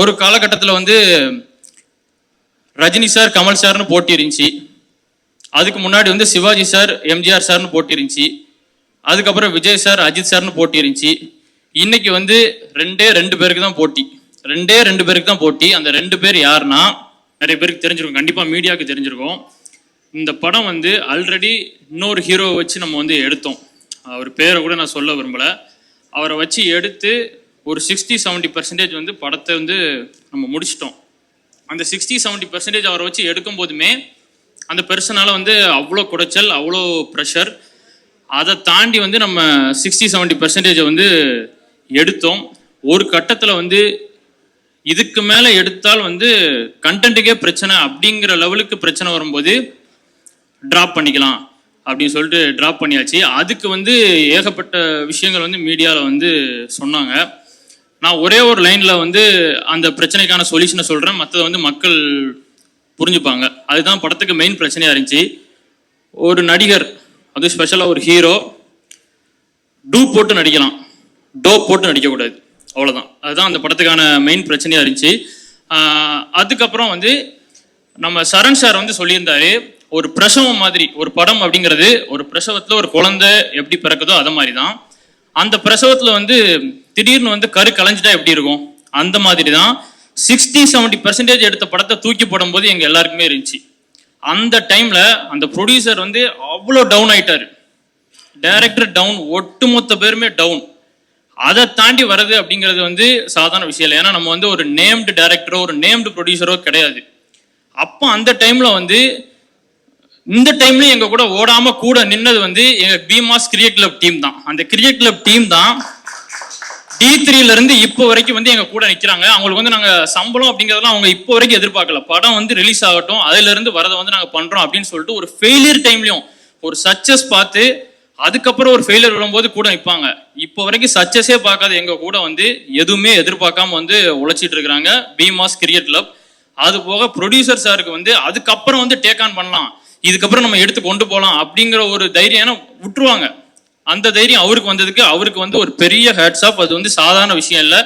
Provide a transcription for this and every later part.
ஒரு காலகட்டத்தில் வந்து ரஜினி சார் கமல் சார்னு போட்டி இருந்துச்சு அதுக்கு முன்னாடி வந்து சிவாஜி சார் எம்ஜிஆர் சார்னு போட்டி இருந்துச்சு அதுக்கப்புறம் விஜய் சார் அஜித் சார்னு போட்டி இருந்துச்சு இன்னைக்கு வந்து ரெண்டே ரெண்டு பேருக்கு தான் போட்டி. ரெண்டே ரெண்டு பேருக்கு தான் போட்டி. அந்த ரெண்டு பேர் யாருன்னா நிறைய பேருக்கு தெரிஞ்சிருக்கும். கண்டிப்பாக மீடியாவுக்கு தெரிஞ்சிருக்கும். இந்த படம் வந்து ஆல்ரெடி இன்னொரு ஹீரோவை வச்சு நம்ம வந்து எடுத்தோம். அவர் பேரை கூட நான் சொல்ல விரும்பலை. அவரை வச்சு எடுத்து ஒரு சிக்ஸ்டி செவன்ட்டி பர்சன்டேஜ் வந்து படத்தை வந்து நம்ம முடிச்சிட்டோம். அந்த சிக்ஸ்டி செவன்ட்டி பர்சன்டேஜ் அவரை வச்சு எடுக்கும் போதுமே அந்த பெர்சனால வந்து அவ்வளோ குடைச்சல் அவ்வளோ ப்ரெஷர் அதை தாண்டி வந்து நம்ம சிக்ஸ்டி செவன்ட்டி பர்சன்டேஜை வந்து எடுத்தோம். ஒரு கட்டத்தில் வந்து இதுக்கு மேலே எடுத்தால் வந்து கண்டென்ட்டுக்கே பிரச்சனை அப்படிங்கிற லெவலுக்கு பிரச்சனை வரும்போது ட்ராப் பண்ணிக்கலாம் அப்படின்னு சொல்லிட்டு ட்ராப் பண்ணியாச்சு. அதுக்கு வந்து ஏகப்பட்ட விஷயங்கள் வந்து மீடியாவில் வந்து சொன்னாங்க. நான் ஒரே ஒரு லைனில் வந்து அந்த பிரச்சனைக்கான சொல்யூஷனை சொல்கிறேன் மற்றதை வந்து மக்கள் புரிஞ்சுப்பாங்க. அதுதான் படத்துக்கு மெயின் பிரச்சனையாக இருந்துச்சு. ஒரு நடிகர் அது ஸ்பெஷலாக ஒரு ஹீரோ டூ போட்டு நடிக்கலாம். டோ போட்டு நடிக்கக்கூடாது. அவ்வளோதான் அதுதான் அந்த படத்துக்கான மெயின் பிரச்சனையாக இருந்துச்சு. அதுக்கப்புறம் வந்து நம்ம சரண் சார் வந்து சொல்லியிருந்தாரு ஒரு பிரசவம் மாதிரி ஒரு படம் அப்படிங்கிறது ஒரு பிரசவத்தில் ஒரு குழந்தை எப்படி பிறக்குதோ அதை மாதிரி தான் அந்த பிரசவத்தில் வந்து திடீர்னு வந்து கரு கலைஞ்சிட்டா எப்படி இருக்கும்? அந்த மாதிரி தான் சிக்ஸ்டி செவன்ட்டி பர்சன்டேஜ் எடுத்த படத்தை தூக்கி போடும்போது எங்கள் எல்லாருக்குமே இருந்துச்சு. அந்த டைமில் அந்த ப்ரொடியூசர் வந்து அவ்வளோ டவுன் ஆயிட்டார். டைரக்டர் டவுன் ஒட்டுமொத்த பேருமே டவுன் அதை தாண்டி வர்றது அப்படிங்கிறது வந்து சாதாரண விஷயம் இல்லை. ஏன்னா நம்ம வந்து ஒரு நேம்டு டைரக்டரோ ஒரு நேம்டு ப்ரொடியூசரோ கிடையாது. அப்போ அந்த டைமில் வந்து இந்த டைம்லயும் எங்க கூட ஓடாம கூட நின்னது வந்து எங்க பீமாஸ் கிரிக்கெட் கிளப் டீம் தான். அந்த கிரிக்கெட் கிளப் டீம் தான் டி த்ரீல இருந்து இப்போ வரைக்கும் வந்து எங்க கூட நிக்கிறாங்க. அவங்களுக்கு வந்து நாங்க சம்பளம் அப்படிங்கறதெல்லாம் அவங்க இப்போ வரைக்கும் எதிர்பார்க்கல. படம் வந்து ரிலீஸ் ஆகட்டும் அதுல இருந்து வரதை வந்து நாங்க பண்றோம் அப்படின்னு சொல்லிட்டு ஒரு ஃபெயிலியர் டைம்லயும் ஒரு சக்சஸ் பார்த்து அதுக்கப்புறம் ஒரு ஃபெயிலியர் விழும்போது கூட நிற்பாங்க இப்போ வரைக்கும் சக்சஸே பார்க்காத எங்க கூட வந்து எதுவுமே எதிர்பார்க்காம வந்து உழைச்சிட்டு இருக்கிறாங்க பீமாஸ் கிரிக்கெட் கிளப் அது போக ப்ரொடியூசர் சாருக்கு வந்து அதுக்கப்புறம் வந்து டேக் ஆன் பண்ணலாம். இதுக்கப்புறம் நம்ம எடுத்து கொண்டு போகலாம் அப்படிங்கிற ஒரு தைரியம் ஏன்னா விட்டுருவாங்க. அந்த தைரியம் அவருக்கு வந்ததுக்கு அவருக்கு வந்து ஒரு பெரிய ஹேட்ஸ் ஆஃப் அது வந்து சாதாரண விஷயம் இல்லை.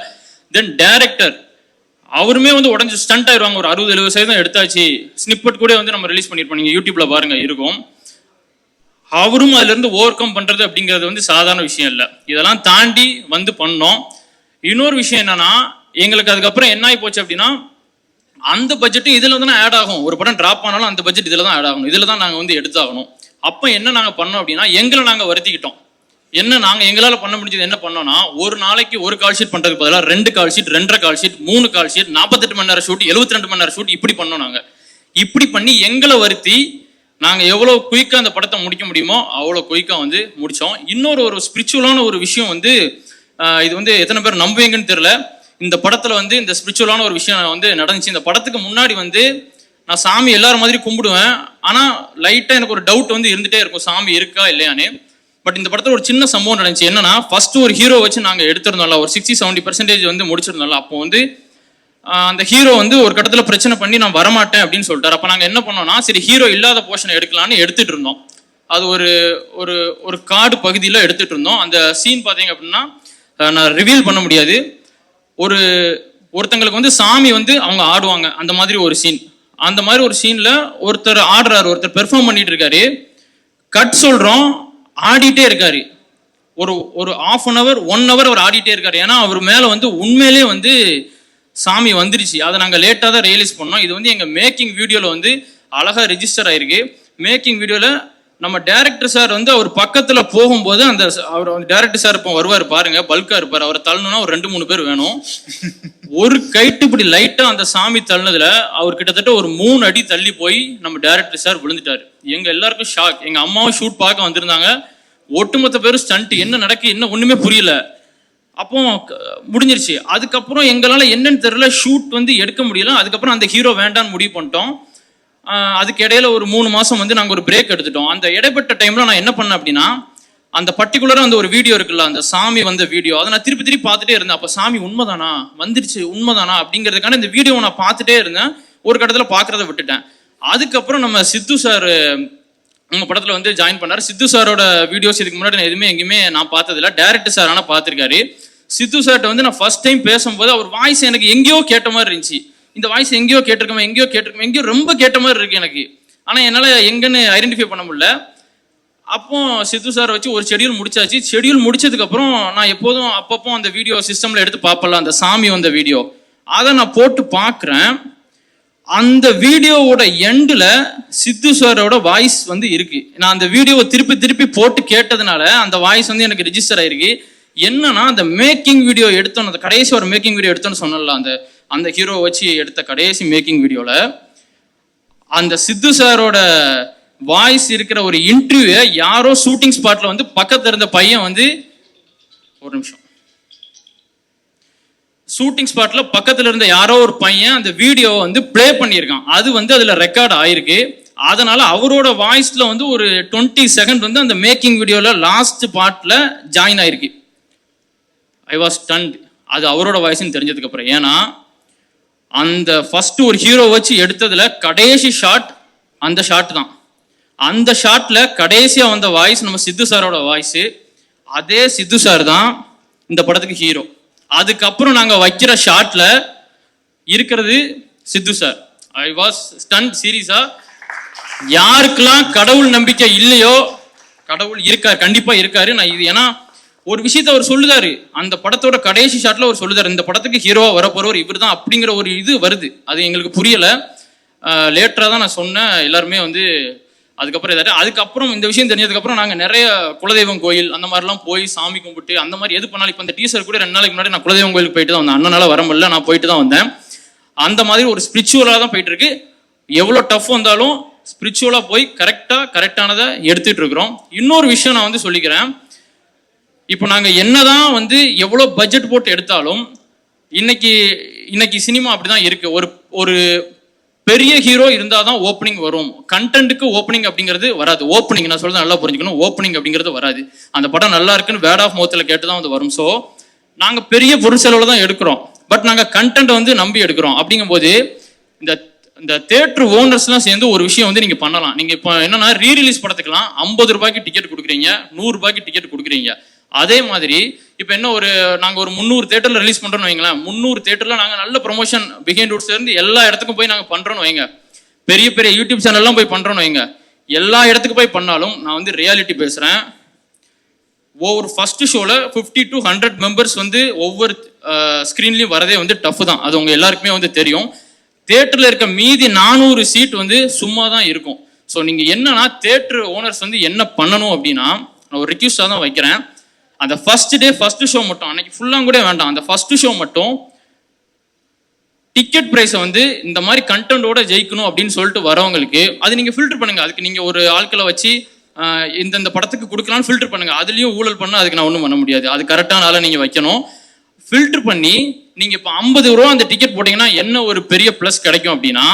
தென் டேரக்டர் அவருமே வந்து உடஞ்சி ஸ்டண்ட் ஆயிடுவாங்க ஒரு அறுபது எழுபது சதவீதம் எடுத்தாச்சு. ஸ்னிப்பட் கூட வந்து நம்ம ரிலீஸ் பண்ணியிருப்போம் நீங்க யூடியூப்ல பாருங்க இருக்கும். அவரும் அதுல இருந்து ஓவர் கம் பண்றது அப்படிங்கிறது வந்து சாதாரண விஷயம் இல்லை. இதெல்லாம் தாண்டி வந்து பண்ணோம். இன்னொரு விஷயம் என்னன்னா எங்களுக்கு அதுக்கப்புறம் என்ன ஆகி போச்சு அப்படின்னா அந்த பட்ஜெட்டும் இதுல தான் ஆட் ஆகும். ஒரு படம் டிராப் ஆனாலும் அந்த பட்ஜெட் இதுல தான் ஆட் ஆகணும். இதுல தான் நாங்க வந்து எடுத்தாகணும். அப்போ என்ன நாங்க பண்ணோம் அப்படின்னா எங்களை நாங்க வருத்திக்கிட்டோம். என்ன நாங்க எங்களால பண்ண முடிஞ்சது என்ன பண்ணோம்னா ஒரு நாளைக்கு ஒரு கால் ஷீட் பண்றதுக்கு பதிலாக ரெண்டு கால் ஷீட் ரெண்டரை கால் ஷீட் மூணு கால் ஷீட் நாற்பத்தெட்டு மணி நேரம் ஷூட் எழுபத்தி ரெண்டு மணி நேரம் ஷூட் இப்படி பண்ணோம் நாங்க. இப்படி பண்ணி எங்களை வருத்தி நாங்க எவ்வளவு குயிக்கா அந்த படத்தை முடிக்க முடியுமோ அவ்வளவு குயிக்கா வந்து முடிச்சோம். இன்னொரு ஒரு ஸ்பிரிச்சுவலான ஒரு விஷயம் வந்து இது வந்து எத்தனை பேர் நம்புவீங்கன்னு தெரியல. இந்த படத்துல வந்து இந்த ஸ்பிரிச்சுவலான ஒரு விஷயம் வந்து நடந்துச்சு. இந்த படத்துக்கு முன்னாடி வந்து நான் சாமி எல்லாரும் மாதிரி கும்பிடுவேன். ஆனா லைட்டா எனக்கு ஒரு டவுட் வந்து இருந்துட்டே இருக்கும். சாமி இருக்கா இல்லையானே பட் இந்த படத்துல ஒரு சின்ன சம்பவம் நடந்துச்சு. என்னன்னா ஃபர்ஸ்ட் ஒரு ஹீரோ வச்சு நாங்க எடுத்திருந்தோம்ல ஒரு சிக்ஸ்டி செவன்டி பர்சன்டேஜ் வந்து முடிச்சிருந்தோம்ல. அப்போ வந்து அந்த ஹீரோ வந்து ஒரு கட்டத்துல பிரச்சனை பண்ணி நான் வரமாட்டேன் அப்படின்னு சொல்லிட்டாரு. அப்ப நாங்க என்ன பண்ணோம்னா சரி ஹீரோ இல்லாத போர்ஷனை எடுக்கலான்னு எடுத்துட்டு இருந்தோம். அது ஒரு ஒரு ஒரு காடு பகுதியில் எடுத்துட்டு இருந்தோம். அந்த சீன் பார்த்தீங்க அப்படின்னா நான் ரிவீல் பண்ண முடியாது. ஒரு ஒருத்தங்களுக்கு வந்து சாமி வந்து அவங்க ஆடுவாங்க. அந்த மாதிரி ஒரு சீன் அந்த மாதிரி ஒரு சீன்ல ஒருத்தர் ஆடுறாரு ஒருத்தர் பெர்ஃபார்ம் பண்ணிட்டு இருக்காரு. கட் சொல்றோம் ஆடிட்டே இருக்காரு. ஒரு ஒரு half an hour one hour அவர் ஆடிட்டே இருக்காரு. ஏன்னா அவர் மேல வந்து உண்மையிலே வந்து சாமி வந்துருச்சு. அதை நாங்கள் லேட்டாக தான் ரியலைஸ் பண்ணோம். இது வந்து எங்கள் மேக்கிங் வீடியோவில் வந்து அழகாக ரிஜிஸ்டர் ஆயிருக்கு. மேக்கிங் வீடியோவில் நம்ம டேரக்டர் சார் வந்து அவர் பக்கத்தில் போகும்போது அந்த அவர் வந்து டேரக்டர் சார் இப்போ வருவார் பாருங்க பல்காக இருப்பார். அவரை தள்ளணும்னா ஒரு ரெண்டு மூணு பேர் வேணும். ஒரு கைட்டு இப்படி லைட்டாக அந்த சாமி தள்ளினதுல அவர் கிட்டத்தட்ட ஒரு மூணு அடி தள்ளி போய் நம்ம டேரக்டர் சார் விழுந்துட்டாரு. எங்க எல்லாருக்கும் ஷாக் எங்க அம்மாவும் ஷூட் பார்க்க வந்திருந்தாங்க. ஒட்டுமொத்த பேரும் ஸ்டண்ட் என்ன நடக்கு என்ன ஒண்ணுமே புரியல. அப்போ முடிஞ்சிருச்சு. அதுக்கப்புறம் எங்களால் என்னன்னு தெரியல. ஷூட் வந்து எடுக்க முடியல. அதுக்கப்புறம் அந்த ஹீரோ வேண்டான்னு முடிவு பண்ணிட்டோம். அதுக்கு இடையில ஒரு மூணு மாசம் வந்து நாங்கள் ஒரு பிரேக் எடுத்துட்டோம். அந்த இடைப்பட்ட டைம்ல நான் என்ன பண்ணேன் அப்படின்னா அந்த பர்டிகுலரா அந்த ஒரு வீடியோ இருக்குல்ல அந்த சாமி வந்த வீடியோ அதை நான் திருப்பி திருப்பி பார்த்துட்டே இருந்தேன். அப்ப சாமி உண்மைதானா? வந்துருச்சு உண்மைதானா? அப்படிங்கிறதுக்கான இந்த வீடியோவை நான் பார்த்துட்டே இருந்தேன். ஒரு கட்டத்தில் பார்க்குறத விட்டுட்டேன். அதுக்கப்புறம் நம்ம சித்து சார் உங்க படத்துல வந்து ஜாயின் பண்ணார். சித்து சாரோட வீடியோஸ் இதுக்கு முன்னாடி நான் எதுவுமே எங்கேயுமே நான் பார்த்ததில்ல. டேரக்டர் சார் ஆனால் பார்த்துருக்காரு. சித்து சார்கிட்ட வந்து நான் ஃபர்ஸ்ட் டைம் பேசும்போது அவர் வாய்ஸ் எனக்கு எங்கேயோ கேட்ட மாதிரி இருந்துச்சு. இந்த வாய்ஸ் எங்கேயோ கேட்டிருக்கோம் எங்கேயோ கேட்டிருக்கோம் எங்கேயோ ரொம்ப கேட்ட மாதிரி இருக்கு எனக்கு. ஆனால் என்னால் எங்கன்னு ஐடென்டிஃபை பண்ண முடியல. அப்போ சித்து சார் வச்சு ஒரு ஷெடியூல் முடிச்சாச்சு. ஷெடியூல் முடிச்சதுக்கப்புறம் நான் எப்போதும் அப்பப்போ அந்த வீடியோ சிஸ்டம்ல எடுத்து பார்ப்பல அந்த சாமி வந்த வீடியோ அதை நான் போட்டு பார்க்குறேன். அந்த வீடியோவோட எண்டில் சித்து சாரோட வாய்ஸ் வந்து இருக்கு. நான் அந்த வீடியோவை திருப்பி திருப்பி போட்டு கேட்டதுனால அந்த வாய்ஸ் வந்து எனக்கு ரிஜிஸ்டர் ஆயிருக்கு. என்னன்னா அந்த மேக்கிங் வீடியோ எடுத்தோன்னு அந்த கடைசி ஒரு மேக்கிங் வீடியோ எடுத்தோன்னு சொன்னல அந்த அந்த ஹீரோவை வச்சு எடுத்த கடைசி மேக்கிங் வீடியோவில் அந்த சித்து சாரோட வாய்ஸ் இருக்கிற ஒரு இன்டர்வியூ யாரோ ஷூட்டிங் ஸ்பாட்ல வந்து பக்கத்துல இருந்த பையன் வந்து ஒரு நிமிஷம். ஷூட்டிங் ஸ்பாட்ல பக்கத்துல இருந்த யாரோ ஒரு பையன் அந்த வீடியோவை வந்து ப்ளே பண்ணியிருக்கான். அது வந்து அதுல ரெக்கார்ட் ஆயிருக்கு. அதனால அவரோட வாய்ஸ்ல வந்து ஒரு டுவெண்ட்டி செகண்ட் வந்து அந்த மேக்கிங் வீடியோல லாஸ்ட் பார்ட்ல ஜாயின் ஆயிருக்கு. ஐ வாஸ் ஸ்டண்ட் அது அவரோட வாய்ஸ்ன்னு தெரிஞ்சதுக்கு அப்புறம். ஏன்னா அந்த ஃபர்ஸ்ட் ஒரு ஹீரோ வச்சு எடுத்ததுல கடைசி ஷாட் அந்த ஷாட் தான். அந்த ஷாட்ல கடைசியா வந்த வாய்ஸ் நம்ம சித்து சாரோட வாய்ஸ் அதே சித்து சார் தான் இந்த படத்துக்கு ஹீரோ அதுக்கப்புறம் நாங்க வைக்கிற ஷாட்ல இருக்கிறது Sidhu sir I was stun சீரியஸா யாருக்கெல்லாம் கடவுள் நம்பிக்கை இல்லையோ கடவுள் இருக்கார் கண்டிப்பா இருக்காரு. நான் இது ஏன்னா ஒரு விஷயத்த அவர் சொல்லுதாரு. அந்த படத்தோட கடைசி ஷாட்ல அவர் சொல்லுதாரு. இந்த படத்துக்கு ஹீரோவா வரப்போறவர் இவர் தான் அப்படிங்கிற ஒரு இது வருது. அது எங்களுக்கு புரியல. லேட்டரா தான் நான் சொன்னேன். எல்லாருமே வந்து அதுக்கப்புறம் இதாரு. அதுக்கப்புறம் இந்த விஷயம் தெரிஞ்சதுக்கப்புறம் நாங்கள் நிறைய குலதெய்வம் கோயில் அந்த மாதிரிலாம் போய் சாமி கும்பிட்டு அந்த மாதிரி எது பண்ணாலும் இப்போ இந்த டீசர் கூட ரெண்டு நாளைக்கு முன்னாடி நான் குலதெய்வம் கோயிலுக்கு போயிட்டு தான் வந்தேன். அண்ணனால வர முடியல. நான் போயிட்டு தான் வந்தேன். அந்த மாதிரி ஒரு ஸ்பிரிச்சுவலாக தான் போயிட்டு இருக்கு எவ்வளோ டஃப் வந்தாலும் ஸ்பிரிச்சுவலாக போய் கரெக்டாக கரெக்டானதை எடுத்துகிட்டு இருக்கிறோம். இன்னொரு விஷயம் நான் வந்து சொல்லிக்கிறேன். இப்போ நாங்கள் என்னதான் வந்து எவ்வளோ பட்ஜெட் போட்டு எடுத்தாலும் இன்னைக்கு இன்னைக்கு சினிமா அப்படிதான் இருக்கு. ஒரு ஒரு பெரிய ஹீரோ இருந்தால் தான் ஓப்பனிங் வரும் கண்டென்ட்டுக்கு ஓப்பனிங் அப்படிங்கிறது வராது. ஓப்பனிங் நான் சொல்றது நல்லா புரிஞ்சுக்கணும். ஓப்பனிங் அப்படிங்கிறது வராது. அந்த படம் நல்லா இருக்குன்னு வேர்ட் ஆஃப் மவுத்தில் கேட்டு தான் வந்து வரும். ஸோ நாங்கள் பெரிய பொருள் செலவில் தான் எடுக்கிறோம். பட் நாங்கள் கண்டென்ட் வந்து நம்பி எடுக்கிறோம். அப்படிங்கும்போது இந்த இந்த தேட்டர் ஓனர்ஸ்லாம் சேர்ந்து ஒரு விஷயம் வந்து நீங்கள் பண்ணலாம். நீங்கள் இப்போ என்னன்னா ரீரிலீஸ் படத்துக்குலாம் ஐம்பது ரூபாய்க்கு டிக்கெட் கொடுக்குறீங்க. நூறுரூபாய்க்கு டிக்கெட் கொடுக்குறீங்க. அதே மாதிரி இப்போ என்ன ஒரு நாங்கள் ஒரு முந்நூறு தேட்டரில் ரிலீஸ் பண்ணுறோன்னு வைங்களேன் முந்நூறு தேட்டரில் நாங்கள் நல்ல ப்ரொமோஷன் பிகைண்ட் ரூட்ஸ்லேருந்து எல்லா இடத்துக்கும் போய் நாங்கள் பண்ணுறோன்னு வைங்க. பெரிய பெரிய யூடியூப் சேனல்லாம் போய் பண்ணுறோன்னு வைங்க. எல்லா இடத்துக்கு போய் பண்ணாலும் நான் வந்து ரியாலிட்டி பேசுகிறேன் ஒவ்வொரு ஃபர்ஸ்ட் ஷோவில் ஃபிஃப்டி டு ஹண்ட்ரட் மெம்பர்ஸ் வந்து ஒவ்வொரு ஸ்க்ரீன்லேயும் வரதே வந்து டஃப் தான். அது உங்கள் எல்லாருக்குமே வந்து தெரியும். தேட்டரில் இருக்க மீதி நானூறு சீட் வந்து சும்மா தான் இருக்கும். ஸோ நீங்கள் என்னன்னா தேட்டர் ஓனர்ஸ் வந்து என்ன பண்ணணும் அப்படின்னா நான் ஒரு ரிக்வஸ்டாக தான் வைக்கிறேன். அந்த ஃபர்ஸ்ட் டே ஃபர்ஸ்ட் ஷோ மட்டும் அன்னைக்கு ஃபுல்லாக கூட வேண்டாம். அந்த ஃபர்ஸ்ட் ஷோ மட்டும் டிக்கெட் ப்ரைஸை வந்து இந்த மாதிரி கண்டென்ட்டோட ஜெயிக்கணும் அப்படின்னு சொல்லிட்டு வரவங்களுக்கு அது நீங்கள் ஃபில்டர் பண்ணுங்கள் அதுக்கு நீங்கள் ஒரு ஆட்களை வச்சு இந்தந்த படத்துக்கு கொடுக்கலான்னு ஃபில்டர் பண்ணுங்கள் அதுலேயும் ஊழல் பண்ணால் அதுக்கு நான் ஒன்றும் பண்ண முடியாது. அது கரெக்டான ஆளை நீங்கள் வைக்கணும். ஃபில்டர் பண்ணி நீங்கள் இப்போ ஐம்பது ரூபா அந்த டிக்கெட் போட்டிங்கன்னா என்ன ஒரு பெரிய ப்ளஸ் கிடைக்கும் அப்படின்னா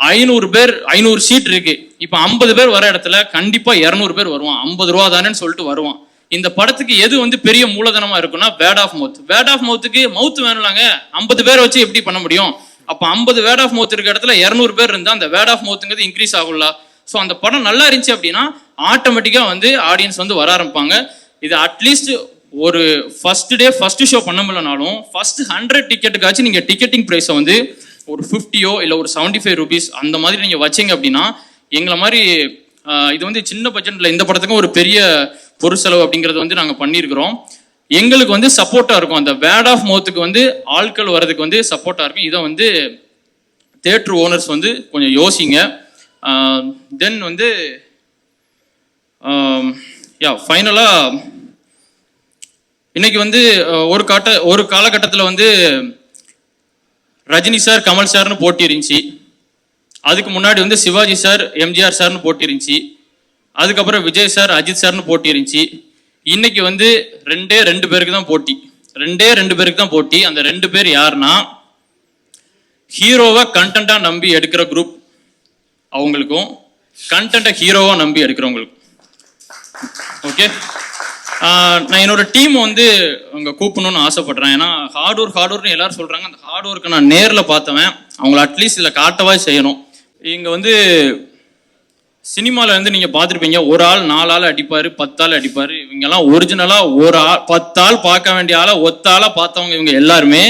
ஐநூறு பேர் ஐநூறு சீட் இருக்குது இப்போ ஐம்பது பேர் வர இடத்துல கண்டிப்பாக இரநூறு பேர் வருவான். ஐம்பது ரூபா தானேன்னு சொல்லிட்டு வருவான். இந்த படத்துக்கு எது வந்து பெரிய மூலதனமா இருக்குன்னா word of mouth word of மவுத்துக்கு mouth வேணும்லாங்க. ஐம்பது பேரை வச்சு எப்படி பண்ண முடியும்? அப்போ ஐம்பது வேர்ட் ஆஃப் மவுத் இருக்க இடத்துல இரநூறு பேர் இருந்தால் அந்த வேர்ட் ஆஃப் மவுத்துங்கிறது இன்க்ரீஸ் ஆகும்ல. ஸோ அந்த படம் நல்லா இருந்துச்சு அப்படின்னா ஆட்டோமேட்டிக்காக வந்து ஆடியன்ஸ் வந்து வர ஆரம்பிப்பாங்க. இது அட்லீஸ்ட் ஒரு ஃபர்ஸ்ட் டே ஃபர்ஸ்ட் ஷோ பண்ண முடியலனாலும் ஃபர்ஸ்ட் ஹண்ட்ரட் டிக்கெட்டுக்காச்சும் நீங்கள் டிக்கெட்டிங் ப்ரைஸை வந்து ஒரு ஃபிஃப்டியோ இல்லை ஒரு செவன்டி ஃபைவ் ருபீஸ் அந்த மாதிரி நீங்கள் வச்சீங்க அப்படின்னா எங்களை மாதிரி இது வந்து சின்ன பட்ஜெட்டில் இந்த படத்துக்கும் ஒரு பெரிய பொருட்செலவு அப்படிங்கிறது வந்து நாங்கள் பண்ணியிருக்கிறோம். எங்களுக்கு வந்து சப்போர்ட்டாக இருக்கும். அந்த வேர்ட் ஆஃப் மவுத்துக்கு வந்து ஆட்கள் வர்றதுக்கு வந்து சப்போர்ட்டாக இருக்கும். இதை வந்து தேட்ரு ஓனர்ஸ் வந்து கொஞ்சம் யோசிங்க. தென் வந்து யா ஃபைனலாக இன்னைக்கு வந்து ஒரு காட்ட ஒரு காலகட்டத்தில் வந்து ரஜினி சார் கமல் சார்னு போட்டி இருந்துச்சு அதுக்கு முன்னாடி வந்து சிவாஜி சார் எம்ஜிஆர் சார்னு போட்டி இருந்துச்சு அதுக்கப்புறம் விஜய் சார் அஜித் சார்னு போட்டி இருந்துச்சு. இன்னைக்கு வந்து ரெண்டே ரெண்டு பேருக்கு தான் போட்டி. ரெண்டே ரெண்டு பேருக்கு தான் போட்டி. அந்த ரெண்டு பேர் யாருன்னா ஹீரோவை கண்டென்ட்டா நம்பி எடுக்கிற குரூப் அவங்களுக்கும் கண்டென்ட்டை ஹீரோவா நம்பி எடுக்கிறவங்களுக்கும். ஓகே நான் என்னோட டீம் வந்து அங்கே கூப்பிடணும்னு ஆசைப்படுறேன். ஏன்னா ஹார்ட் ஒர்க் ஹார்ட் ஒர்க்னு எல்லாரும் சொல்றாங்க. அந்த ஹார்ட் ஒர்க்கை நான் நேரில் பார்த்தவன். அவங்கள அட்லீஸ்ட் இதில் காட்டவா செய்யணும். இங்கே வந்து சினிமாவில் வந்து நீங்கள் பார்த்துருப்பீங்க ஒரு ஆள் நாலு ஆள் அடிப்பார் பத்தாள் அடிப்பார். இவங்கெல்லாம் ஒரிஜினலாக ஒரு ஆள் பத்தாள் பார்க்க வேண்டிய ஆளை ஒத்தாளாக பார்த்தவங்க இவங்க எல்லாருமே.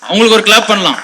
அவங்களுக்கு ஒரு கிளாப் பண்ணலாம்.